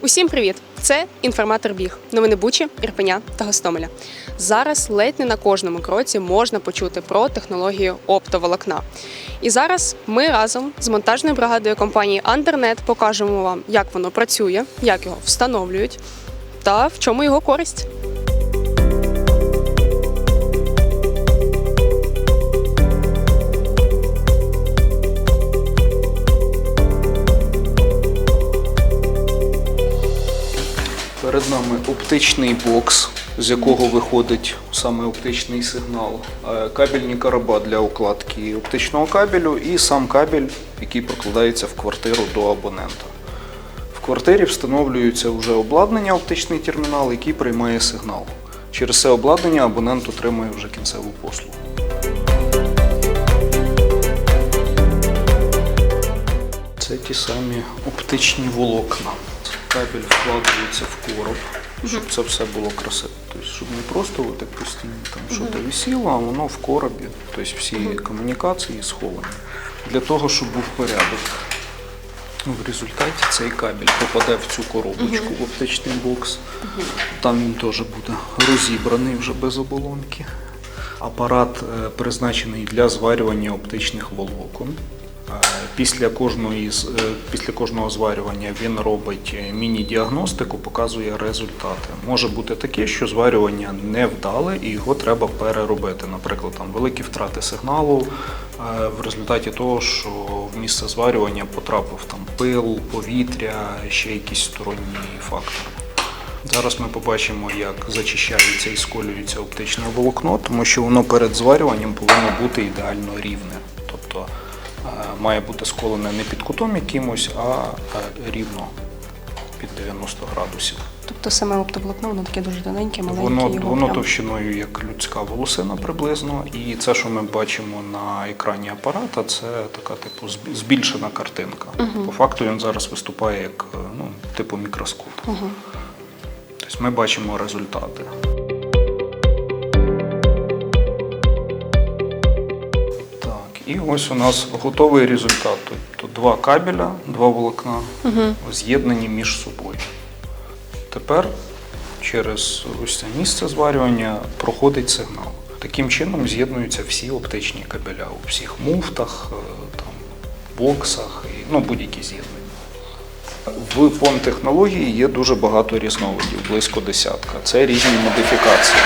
Усім привіт! Це інформатор біг. Новини Бучі, Ірпеня та Гостомеля. Зараз ледь не на кожному кроці можна почути про технологію оптоволокна. І зараз ми разом з монтажною бригадою компанії Андернет покажемо вам, як воно працює, як його встановлюють та в чому його користь. Перед нами оптичний бокс, з якого виходить саме оптичний сигнал, е, кабельні короба для укладки оптичного кабелю і сам кабель, який прокладається в квартиру до абонента. В квартирі встановлюється вже обладнання, оптичний термінал, який приймає сигнал. Через це обладнання абонент отримує вже кінцеву послугу. Це ті самі оптичні волокна. Кабель вкладається в короб, щоб це все було красиво. Тобто, щоб не просто отак постійно там щось висіло, а воно в коробі. Тобто всі комунікації сховані. Для того, щоб був порядок. Ну, В результаті цей кабель попаде в цю коробочку в оптичний бокс. Там він теж буде розібраний вже без оболонки. Апарат е, призначений для зварювання оптичних волокон. Е, Після, кожної, е, після кожного зварювання він робить е, міні-діагностику, показує результати. Може бути таке, що зварювання не вдале і його треба переробити. Наприклад, там великі втрати сигналу в результаті того, що в місце зварювання потрапив там пил, повітря, ще якісь сторонні фактори. Зараз ми побачимо, як зачищається і сколюється оптичне волокно, тому що воно перед зварюванням повинно бути ідеально рівне. Тобто має бути сколене не під кутом якимось, а е, рівно під 90 градусів. Тобто саме оптоволокно, воно таке дуже тоненьке, маленьке. Воно, його воно прям- товщиною як людська волосина приблизно. І це, що ми бачимо на екрані апарата, це така типу збільшена картинка. По факту він зараз виступає як е, ну, типу мікроскоп. Тобто ми бачимо результати. І ось у нас готовий результат. Тобто два кабеля, два волокна з'єднані між собою. Тепер через ось це місце зварювання проходить сигнал. Таким чином з'єднуються всі оптичні кабеля у всіх муфтах, е, там, боксах і ну, будь-які з'єднання. В PON технології є дуже багато різновидів, близько десятка. Це різні модифікації.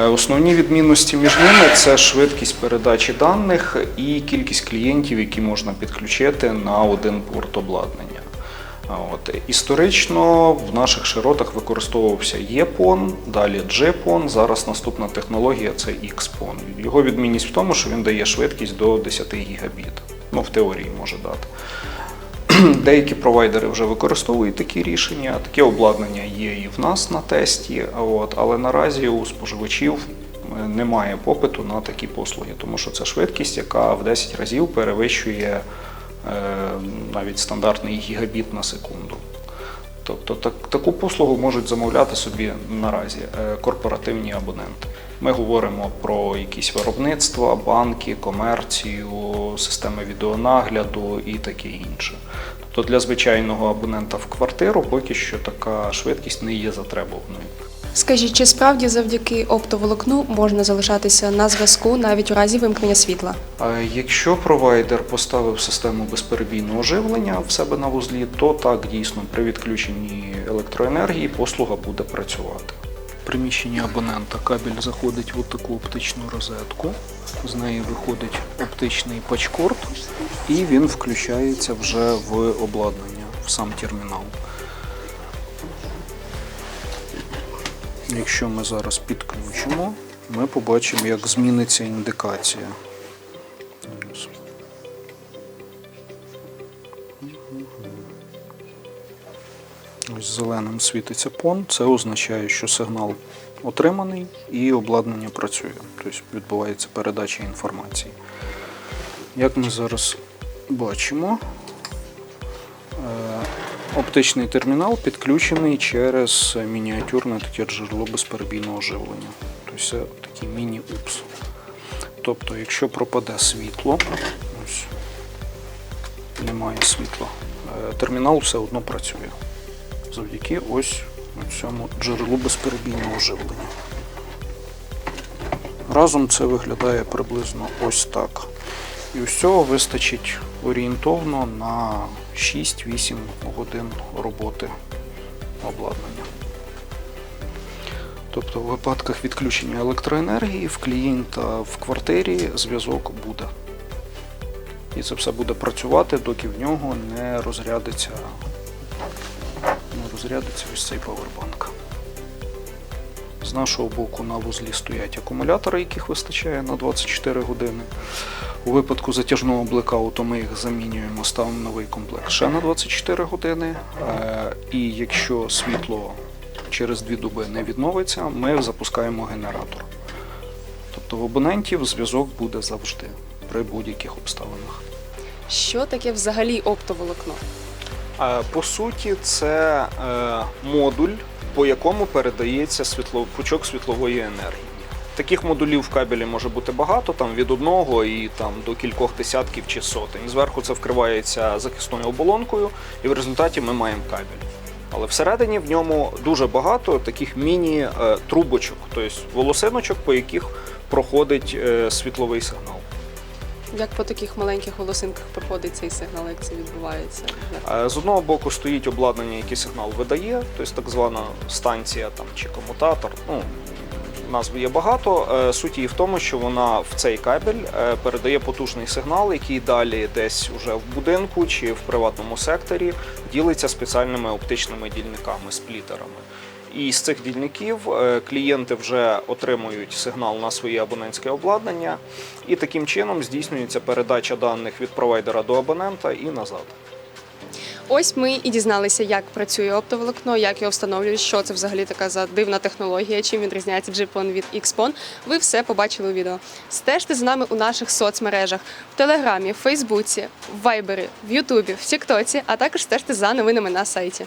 Е, Основні відмінності між ними це швидкість передачі даних і кількість клієнтів, які можна підключити на один порт обладнання. От. Історично в наших широтах використовувався EPON, далі JPON, зараз наступна технологія це XPON. Його відмінність в тому, що він дає швидкість до 10 гігабіт. Ну, в теорії може дати. Деякі провайдери вже використовують такі рішення. Таке обладнання є і в нас на тесті, от, але наразі у споживачів е, немає попиту на такі послуги, тому що це швидкість, яка в 10 разів перевищує е, навіть стандартний гігабіт на секунду. Тобто так, таку послугу можуть замовляти собі наразі е, корпоративні абоненти. Ми говоримо про якісь виробництва, банки, комерцію, системи відеонагляду і таке інше. Тобто для звичайного абонента в квартиру поки що така швидкість не є затребуваною. Скажіть, чи справді завдяки оптоволокну можна залишатися на зв'язку навіть у разі вимкнення світла? А Якщо провайдер поставив систему безперебійного живлення в себе на вузлі, то так дійсно при відключенні електроенергії послуга буде працювати. В приміщенні абонента кабель заходить в таку оптичну розетку, з неї виходить оптичний пачкорд, і він включається вже в обладнання, в сам термінал. Якщо ми зараз підключимо, ми побачимо, як зміниться індикація. Ось зеленим світиться пон, це означає, що сигнал отриманий і обладнання працює. Тобто відбувається передача інформації. Як ми зараз бачимо, оптичний термінал підключений через мініатюрне таке джерело безперебійного живлення. Тобто це такий міні-упс. Тобто, якщо пропаде світло, ось немає світла, е, термінал все одно працює. завдяки ось цьому джерелу безперебійного живлення. Разом це виглядає приблизно ось так. І усього вистачить орієнтовно на 6-8 годин роботи обладнання. Тобто, в випадках відключення електроенергії в клієнта в квартирі зв'язок буде. І це все буде працювати, доки в нього не розрядиться, не розрядиться ось цей павербанк. З нашого боку на вузлі стоять акумулятори, яких вистачає на 24 години. У випадку затяжного блекауту ми їх замінюємо, ставимо новий комплект ще на 24 години. Е, І якщо світло через дві доби не відновиться, ми запускаємо генератор. Тобто в абонентів зв'язок буде завжди при будь-яких обставинах. Що таке взагалі оптоволокно? Е, По суті, це е, модуль, по якому передається світло, пучок світлової енергії. Таких модулів в кабелі може бути багато, там від одного і там до кількох десятків чи сотень. Зверху це вкривається захисною оболонкою, і в результаті ми маємо кабель. Але всередині в ньому дуже багато таких міні-трубочок, тобто волосиночок, по яких проходить е, світловий сигнал. Як по таких маленьких волосинках проходить цей сигнал, як це відбувається? З одного боку стоїть обладнання, яке сигнал видає, тобто так звана станція там, чи комутатор. Ну, назв є багато. Е, Суть її в тому, що вона в цей кабель е, передає потужний сигнал, який далі десь уже в будинку чи в приватному секторі ділиться спеціальними оптичними дільниками, сплітерами. І з цих дільників е, клієнти вже отримують сигнал на своє абонентське обладнання, і таким чином здійснюється передача даних від провайдера до абонента і назад. Ось ми і дізналися, як працює оптоволокно, як його встановлюють, що це взагалі така за дивна технологія, чим відрізняється GPON від XPON. Ви все побачили у відео. Стежте за нами у наших соцмережах в Телеграмі, в Фейсбуці, в Вайбері, в Ютубі, в Тіктоці, а також стежте за новинами на сайті.